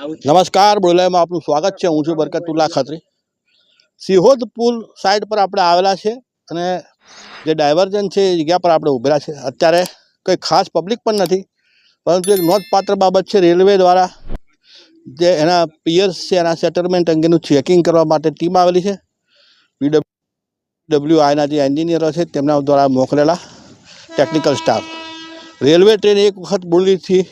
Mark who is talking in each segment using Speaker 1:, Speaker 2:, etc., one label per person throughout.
Speaker 1: નમસ્કાર બોલાયમાં આપનું સ્વાગત છે. હું છું બરકતુલ્લા ખત્રી. સિહોદ પુલ સાઈડ પર આપણે આવેલા છે અને જે ડાયવર્જન છે એ જગ્યા પર આપણે ઉભેલા છે. અત્યારે કંઈ ખાસ પબ્લિક પણ નથી, પરંતુ એક નોંધપાત્ર બાબત છે રેલવે દ્વારા જે એના પિયર્સ છે, એના સેટલમેન્ટ અંગેનું ચેકિંગ કરવા માટે ટીમ આવેલી છે. ડબલ્યુ આઈના જે એન્જિનિયરો છે, તેમના દ્વારા મોકલેલા ટેકનિકલ સ્ટાફ રેલવે ટ્રેન એક વખત બોરડીથી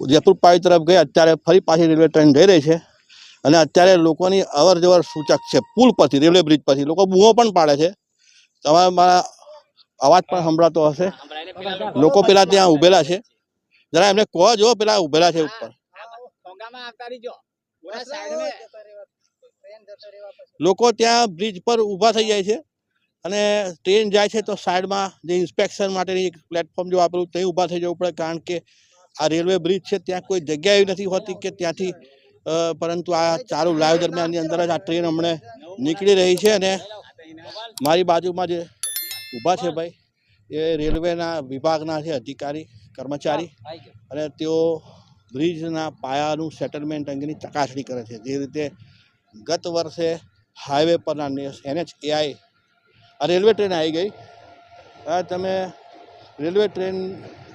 Speaker 1: જયપુર પાવી તરફ ગઈ, અત્યારે ફરી પાછી રેલવે ટ્રેન જઈ રહી છે. અને અત્યારે લોકોની અવર જવર સૂચક છે, પુલ પરથી, રેલવે બ્રિજ પરથી. લોકો બૂમો પણ પાડે છે. તમારે મારા અવાજ પણ સંભળાતો હશે. લોકો પેલા ત્યાં ઊભેલા છે. જરા એમને કહો જો, પેલા ઊભેલા છે ઉપર. લોકો ત્યાં બ્રિજ પર ઊભા થઈ જાય છે. અને ટ્રેન જાય છે તો સાઈડમાં જે ઇન્સ્પેક્શન માટેની એક પ્લેટફોર્મ જો આપેલું તે ઊભા થઈ જવું પડે. કારણ કે આ રેલવે બ્રિજ છે, ત્યાં કોઈ જગ્યા એવી નથી હોતી કે ત્યાંથી પરંતુ આ ચાલુ લાઈવ દરમિયાનની અંદર જ આ ટ્રેન હમણે નીકળી રહી છે અને મારી બાજુમાં જે ઊભા છે ભાઈ, એ રેલવેના વિભાગના છે અધિકારી, કર્મચારી અને તેઓ બ્રિજના પાયાનું સેટલમેન્ટ અંગેની ચકાસણી કરે છે. જે રીતે ગત વર્ષે હાઈવે પરના એનએચ એઆઈ આ રેલવે ટ્રેન આવી ગઈ. તમે રેલવે ટ્રેન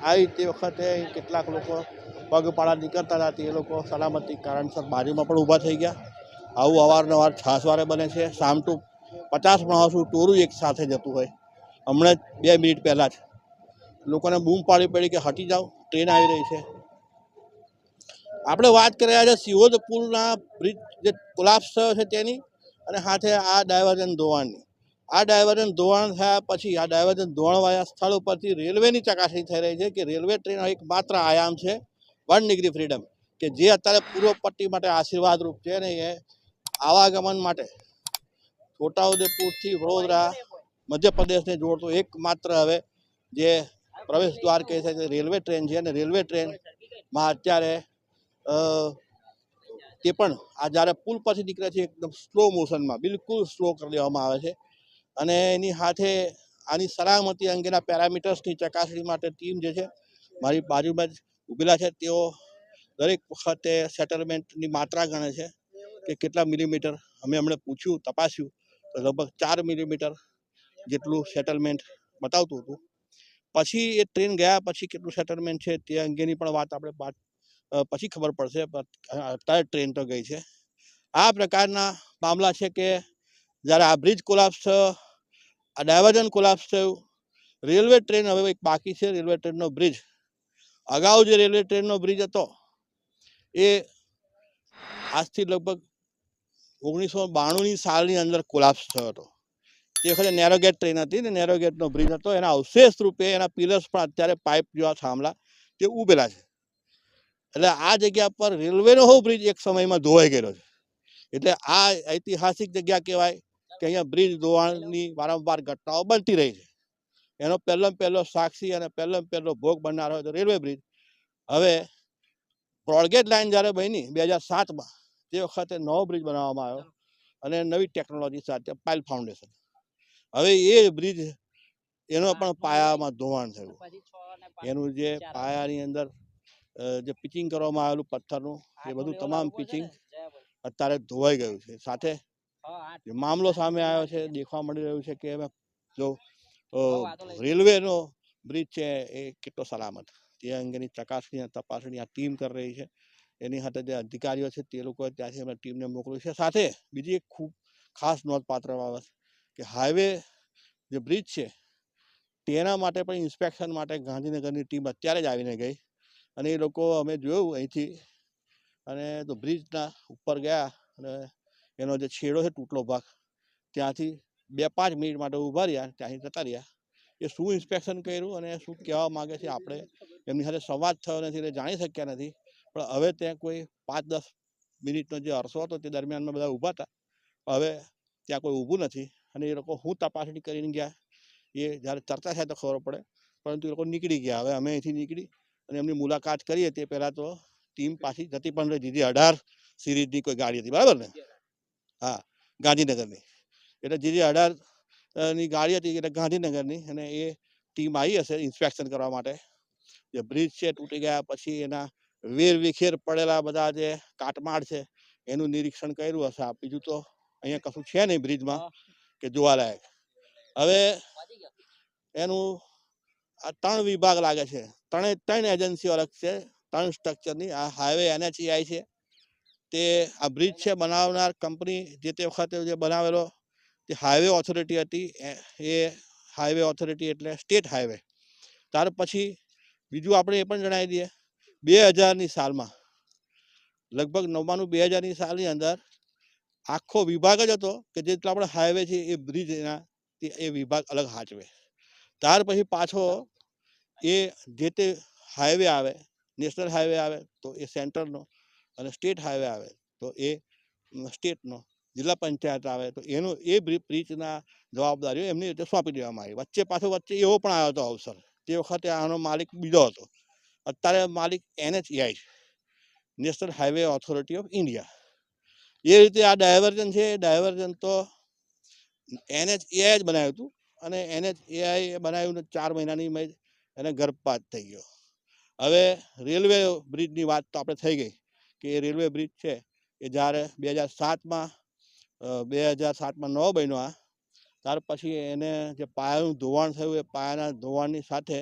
Speaker 1: આવી તે વખતે કેટલાક લોકો પગપાળા નીકળતા હતા, તે લોકો સલામતી કારણસર બાજુમાં પણ ઊભા થઈ ગયા. આવું અવારનવાર છાસવારે બને છે. સામ ટુ પચાસ માણસનું ટોરું એક સાથે જતું હોય. હમણાં જ બે મિનિટ પહેલાં જ લોકોને બૂમ પાડી પડી કે હટી જાઓ, ટ્રેન આવી રહી છે. આપણે વાત કરી રહ્યા છે સિહોદ પુલના બ્રિજ જે કોલાપ્સ થયો છે તેની અને સાથે આ ડાયવર્જન ધોવાણની આ ડાયવર્ઝન ધોવાણ થયા પછી આ ડાયવર્ઝન ધોવાણવાળા સ્થળ ઉપરથી રેલવેની ચકાસણી થઈ રહી છે કે રેલવે ટ્રેન એક માત્ર આયામ છે. વન ડિગ્રી ફ્રીડમ કે જે અત્યારે પૂર્વ પટ્ટી માટે આશીર્વાદરૂપ છે ને એ આવાગમન માટે છોટાઉદેપુરથી વડોદરા, મધ્યપ્રદેશને જોડતો એકમાત્ર હવે જે પ્રવેશ દ્વાર કહે છે રેલવે ટ્રેન છે અને રેલવે ટ્રેનમાં અત્યારે તે પણ આ જ્યારે પુલ પરથી નીકળે છે, એકદમ સ્લો મોશનમાં બિલકુલ સ્લો કરી દેવામાં આવે છે. અને એની સાથે આની સલામતી અંગેના પેરામીટર્સની ચકાસણી માટે ટીમ જે છે, મારી બાજુમાં જ ઊભેલા છે. તેઓ દરેક વખતે સેટલમેન્ટની માત્રા ગણે છે કે કેટલા મિલીમીટર. અમે એમણે પૂછ્યું, તપાસ્યું, તો લગભગ ચાર મિલીમીટર જેટલું સેટલમેન્ટ બતાવતું હતું. પછી એ ટ્રેન ગયા, પછી કેટલું સેટલમેન્ટ છે તે અંગેની પણ વાત આપણે પછી ખબર પડશે અત્યારે ટ્રેન તો ગઈ છે. આ પ્રકારના મામલા છે કે જ્યારે આ બ્રિજ કોલાપ્સ થયો આ ડાયવર્ઝન કોલાપ્સ થયું રેલવે ટ્રેન હવે એક બાકી છે રેલવે ટ્રેનનો બ્રિજ અગાઉ જે રેલવે ટ્રેનનો બ્રિજ હતો, એ આજથી લગભગ ઓગણીસો બાણુંની સાલની અંદર કોલાપ્સ થયો હતો. તે વખતે નેરોગેટ ટ્રેન હતી ને નેરોગેટનો બ્રિજ હતો, એના અવશેષ રૂપે એના પિલર્સ પણ અત્યારે પાઇપ જેવા થાંભલા તે ઉભેલા છે. એટલે આ જગ્યા પર રેલવેનો હો બ્રિજ એક સમયમાં ધોવાઈ ગયેલો છે. એટલે આ ઐતિહાસિક જગ્યા કહેવાય કે અહીંયા બ્રિજ ધોવાણની વારંવાર ઘટનાઓ બનતી રહી છે. એનો પહેલો પહેલો સાક્ષી અને પહેલો પહેલો ભોગ બનનારો હતો રેલવે બ્રિજ. હવે બ્રોડગેજ લાઇન જ્યારે બની બે હજાર સાતમાં તે વખતે નવો બ્રિજ બનાવવામાં આવ્યો અને નવી ટેકનોલોજી સાથે પાઇલ ફાઉન્ડેશન. હવે એ બ્રિજ એનો પણ પાયામાં ધોવાણ થયું. એનું જે પાયાની અંદર જે પિચિંગ કરવામાં આવેલું પથ્થરનું એ બધું તમામ પિચિંગ અત્યારે ધોવાઈ ગયું છે. સાથે મામલો સામે આવ્યો છે દેખવા મળી રહ્યું છે કે જો રેલવેનો બ્રિજ છે એ કેટલો સલામત? તે અંગેની ચકાસણી તપાસણી આ ટીમ કરી રહી છે. એની સાથે જે અધિકારીઓ છે તે લોકો ત્યાંથી અમે ટીમને મોકલ્યું છે. સાથે બીજી એક ખૂબ ખાસ નોંધપાત્ર બાબત કે હાઈવે જે બ્રિજ છે તેના માટે પણ ઇન્સ્પેક્શન માટે ગાંધીનગરની ટીમ અત્યારે જ આવીને ગઈ. અને એ લોકો અમે જોયું અહીંથી અને તો બ્રિજના ઉપર ગયા અને એનો જે છેડો છે તૂટલો ભાગ, ત્યાંથી બે પાંચ મિનિટ માટે ઊભા રહ્યા, ત્યાંથી જતા રહ્યા. એ શું ઇન્સ્પેક્શન કર્યું અને શું કહેવા માગે છે આપણે? એમની સાથે સંવાદ થયો નથી એટલે જાણી શક્યા નથી. પણ હવે ત્યાં કોઈ પાંચ દસ મિનિટનો જે અરસો હતો તે દરમિયાનમાં બધા ઊભા હતા. હવે ત્યાં કોઈ ઊભું નથી અને એ લોકો હું તપાસણી કરીને ગયા. એ જ્યારે ચર્ચા થાય તો ખબર પડે, પરંતુ એ લોકો નીકળી ગયા. હવે અમે અહીંથી નીકળી અને એમની મુલાકાત કરીએ તે પહેલાં તો ટીમ પાછી જતી પણ દીધી અઢાર સિરીઝની કોઈ ગાડી હતી. બરાબર ને? હા, ગાંધીનગરની. એટલે જે જે અઢાર ગાડી હતી, એટલે ગાંધીનગરની, અને એ ટીમ આવી હશે ઇન્સ્પેક્શન કરવા માટે. જે બ્રિજ છે, તૂટી ગયા પછી એના વેર વિખેર પડેલા બધા જે કાટમાળ છે, એનું નિરીક્ષણ કર્યું હશે બીજું તો અહીંયા કશું છે નહીં બ્રિજમાં કે જોવાલાયક હવે એનું આ ત્રણ વિભાગ લાગે છે. ત્રણે, ત્રણ એજન્સીઓ અલગ છે, ત્રણ સ્ટ્રક્ચરની આ હાઈવે એનએચઈઆઈ છે તે આ બ્રિજ છે બનાવનાર કંપની જે તે વખતે જે બનાવેલો, તે હાઈવે ઓથોરિટી હતી, એ- હાઈવે ઓથોરિટી એટલે સ્ટેટ હાઈવે. ત્યાર પછી બીજું આપણે એ પણ જણાવી દઈએ, બે હજારની સાલમાં, લગભગ નવ્વાણું, બે હજારની સાલની અંદર આખો વિભાગ જ હતો કે જેટલા આપણે હાઈવે છે એ બ્રિજ એના એ વિભાગ અલગ હાચવે. ત્યાર પછી પાછો એ જે તે હાઈવે આવે, નેશનલ હાઈવે આવે, તો એ સેન્ટ્રલનો અને સ્ટેટ હાઈવે આવે, તો એ સ્ટેટનો, જિલ્લા પંચાયત આવે, તો એનો, એ બ્રિ- બ્રિજના જવાબદારીઓ એમની રીતે સોંપી દેવામાં આવી. વચ્ચે પાછો વચ્ચે એવો પણ આવ્યો હતો અવસર. તે વખતે આનો માલિક બીજો હતો. અત્યારે માલિક NHAI national highway authority of India. એ રીતે આ ડાયવર્જન છે ડાયવર્જન તો એનએચએઆઈ જ બનાવ્યું હતું, અને એનએચએઆઈ બનાવ્યું ચાર મહિનાની મેં એને ગર્ભપાત થઈ ગયો. હવે રેલવે બ્રિજની વાત તો આપણે થઈ ગઈ. કે એ રેલવે બ્રિજ છે એ જ્યારે બે હજાર સાતમાં બે હજાર સાતમાં નવો બન્યો આ ત્યાર પછી એને જે પાયાનું ધોવાણ થયું એ પાયાના ધોવાણની સાથે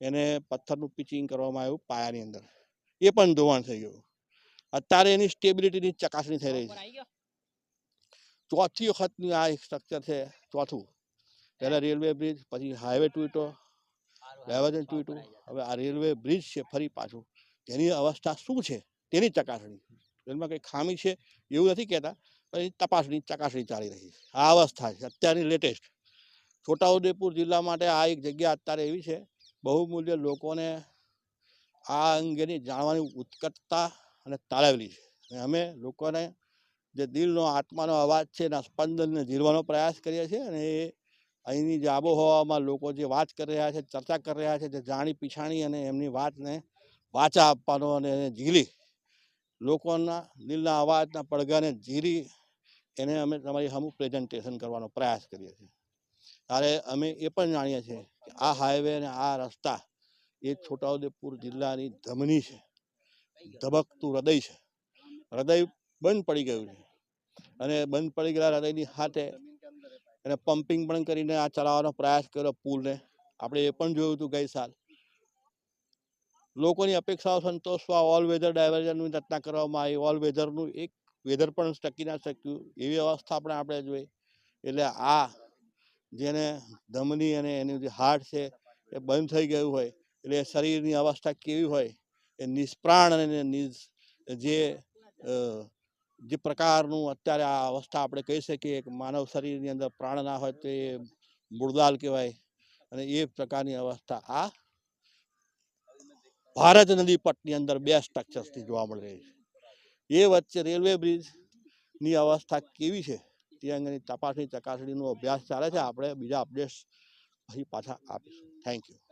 Speaker 1: એને પથ્થરનું પિચિંગ કરવામાં આવ્યું પાયાની અંદર. એ પણ ધોવાણ થઈ ગયું. અત્યારે એની સ્ટેબિલિટીની ચકાસણી થઈ રહી છે. ચોથી વખતની આ એક સ્ટ્રક્ચર છે ચોથું. પહેલાં રેલવે બ્રિજ પછી હાઈવે ટૂટો ડાયવર્જન તૂટ્યું. હવે આ રેલવે બ્રિજ છે ફરી પાછું. તેની અવસ્થા શું છે? તેની ચકાસણી. એમાં કંઈ ખામી છે એવું નથી કહેતા, પણ તપાસણી, ચકાસણી ચાલી રહી છે. આ અવસ્થા છે, અત્યારની લેટેસ્ટ છોટાઉદેપુર જિલ્લા માટે આ એક જગ્યા અત્યારે એવી છે, બહુમૂલ્ય લોકોને આ અંગેની જાણવાની ઉત્કટતા અને તાળવેલી છે. અને અમે લોકોને જે દિલનો, આત્માનો અવાજ છે, એના સ્પંદનને જીરવાનો પ્રયાસ કરીએ છીએ અને એ અહીંની જે આબોહવામાં લોકો જે વાત કરી રહ્યા છે, ચર્ચા કરી રહ્યા છે, જે જાણી પીછાણી અને એમની વાતને વાચા આપવાનો અને એને ઝીલી લોકોના દિલના અવાજના પડઘાને ઝીરી એને અમે તમારી અમુક પ્રેઝન્ટેશન કરવાનો પ્રયાસ કરીએ છીએ. ત્યારે અમે એ પણ જાણીએ છીએ કે આ હાઈવે અને આ રસ્તા એ છોટાઉદેપુર જિલ્લાની ધમની છે. ધબકતું હૃદય છે. હૃદય બંધ પડી ગયું છે. અને બંધ પડી ગયેલા હૃદયની સાથે એને પમ્પિંગ પણ કરીને આ ચલાવવાનો પ્રયાસ કર્યો પુલને. આપણે એ પણ જોયું હતું ગઈ સાલ. લોકોની અપેક્ષાઓ સંતોષવા ઓલ વેધર ડાયવર્ઝનની રચના કરવામાં આવી ઓલ વેધરનું એક વેધર પણ ટકી ના શક્યું. એવી અવસ્થા પણ આપણે જોઈ એટલે આ જેને ધમની અને એનું જે હાર્ટ છે, એ બંધ થઈ ગયું હોય, એટલે શરીરની અવસ્થા કેવી હોય, એ નિષ્પ્રાણ અને નિજ જે જે પ્રકારનું અત્યારે આ અવસ્થા આપણે કહી શકીએ કે માનવ શરીરની અંદર પ્રાણ ના હોય તો એ મુર્દાલ કહેવાય. અને એ પ્રકારની અવસ્થા આ ભારત નદી પટની અંદર બે સ્ટ્રક્ચર્સથી જોવા મળી રહી છે. એ વચ્ચે રેલવે બ્રિજની અવસ્થા કેવી છે? તે અંગેની તપાસણી ચકાસણીનો અભ્યાસ ચાલે છે. આપણે બીજા અપડેટ્સ પછી પાછા આપીશું. Thank you